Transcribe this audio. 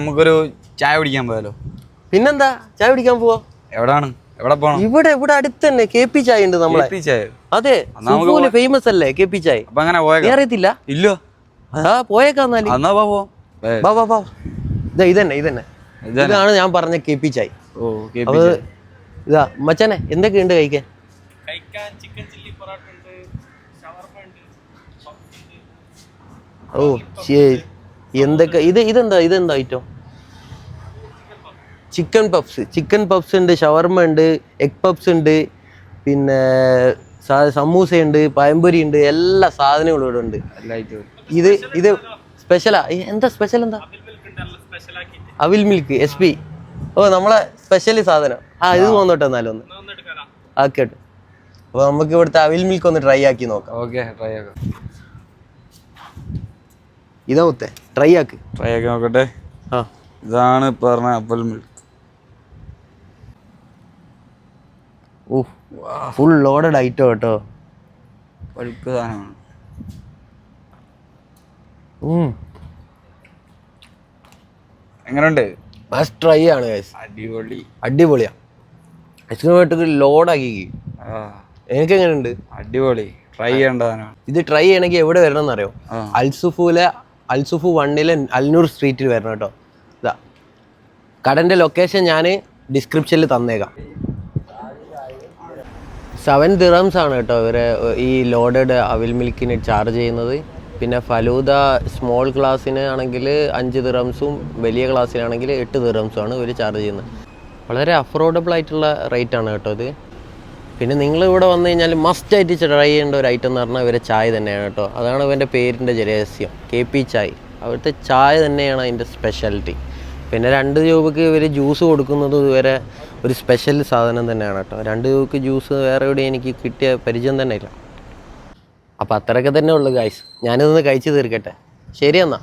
നമുക്കൊരു ചായ കുടിക്കാൻ പോയാലോ? പിന്നെന്താ? ചായ കുടിക്കാൻ പോവാ? എവിടാണ്? എവിടെ പോണം? ഇവിടെ ഇവിടെ അടുത്ത് തന്നെ കെ പി ചായ ഉണ്ട് നമ്മളെ. ചായ. അതെ ഫേമസ് അല്ലേ കെ പി ചായ? അപ്പൊ അങ്ങനെ പോയ അറിയത്തില്ല? ഇല്ലോ. അതാ പോയേക്കാന്നാൽ എന്നാ പോ വാ വാ. വാ ഇതാ ഇതന്നെ ഇതന്നെ. ഇതാണ് ഞാൻ പറഞ്ഞ കെ പി ചായ്. ഓ. ഇതാ മച്ചാനെ എന്തൊക്കെയുണ്ട് കഴിക്കാൻ? ഓ ശരി. എന്തൊക്കെ ഇത് ഇതെന്താ ഇതെന്താ item chicken puffs chicken puffs ഉണ്ട് ഷവർമ ഉണ്ട് എഗ് പപ്സ് ഉണ്ട് പിന്നെ സമൂസയുണ്ട് സമൂസ ഉണ്ട് പഴംപൊരി ഉണ്ട് എല്ലാ സാധനങ്ങളും ഇവിടെ ഉണ്ട്. ഇത് ഇത് സ്പെഷ്യലാ എന്താ സ്പെഷ്യൽ എന്താ? അവിൽ മിൽക്ക് എസ് പി ഓ നമ്മളെ സ്പെഷ്യൽ സാധനം. ആ ഇത് പോന്നോട്ടെ എന്നാലും ഒന്ന്. ആക്കട്ടെ. അപ്പൊ നമുക്ക് ഇവിടുത്തെ അവിൽ മിൽക്ക് ഒന്ന് ട്രൈ ആക്കി നോക്കാം. ഓക്കെ ട്രൈ ആക്കാം. ഇതാ മുത്തെ ട്രൈ ആക്ക്. ട്രൈ ആക്കി നോക്കട്ടെ. ആ. ഇതാണ് പറഞ്ഞ അപ്പൽ മിൽക്ക് ഓ ഫുൾ ലോഡഡ് ഐറ്റം കേട്ടോ. പഴുപ്പ് സാധനമാണ്. എങ്ങനെയുണ്ട് മസ്റ്റ് ട്രൈ ആണ് അടിപൊളി. അടിപൊളിയാ. ഐസ്ക്രീം ആയിട്ട് ലോഡാക്കി എനിക്ക് എങ്ങനെയുണ്ട് അടിപൊളി. ട്രൈ ചെയ്യേണ്ട സാധനമാണ്. ഇത് ട്രൈ ചെയ്യണമെങ്കിൽ എവിടെ വരണം എന്നറിയോ? ആ. അൽസുഫൂലെ അൽസുഫു വണ്ണിലെ അൽനൂർ സ്ട്രീറ്റിൽ വരണം കേട്ടോ. ഇതാ. കടന്റെ ലൊക്കേഷൻ ഞാൻ ഡിസ്ക്രിപ്ഷനിൽ തന്നേക്കാം. സെവൻ ദിറംസ് ആണ് കേട്ടോ ഇവരെ ഈ ലോഡഡ് അവിൽ മിൽക്കിന് ചാർജ് ചെയ്യുന്നത്. പിന്നെ ഫലൂദ സ്മോൾ ക്ലാസ്സിന് ആണെങ്കിൽ അഞ്ച് ദിറംസും വലിയ ക്ലാസ്സിനാണെങ്കിൽ എട്ട് ദിറംസും ആണ് ഇവർ ചാർജ് ചെയ്യുന്നത്. വളരെ അഫോർഡബിൾ ആയിട്ടുള്ള റേറ്റ് ആണ് കേട്ടോ ഇത്. പിന്നെ നിങ്ങൾ ഇവിടെ വന്നു കഴിഞ്ഞാൽ മസ്റ്റ് ആയിട്ട് ട്രൈ ചെയ്യേണ്ട ഒരു ഐറ്റം എന്ന് പറഞ്ഞാൽ ഇവരെ ചായ തന്നെയാണ് കേട്ടോ. അതാണ് ഇവന്റെ പേരിന്റെ രഹസ്യം. K P Chai. അവിടുത്തെ ചായ തന്നെയാണ് അതിന്റെ സ്പെഷ്യാലിറ്റി പിന്നെ രണ്ട് രൂപയ്ക്ക് ഇവർ ജ്യൂസ് കൊടുക്കുന്നത് ഇവരെ ഒരു സ്പെഷ്യൽ സാധനം തന്നെയാണ് കേട്ടോ. രണ്ട് രൂപയ്ക്ക് ജ്യൂസ് വേറെ എവിടെ എനിക്ക് കിട്ടിയ പരിചയം തന്നെ ഇല്ല. അപ്പോൾ അത്രയൊക്കെ തന്നെ ഉള്ളു ഗായ്സ് ഞാനിതൊന്ന് കഴിച്ചു തീർക്കട്ടെ. ശരി എന്നാ.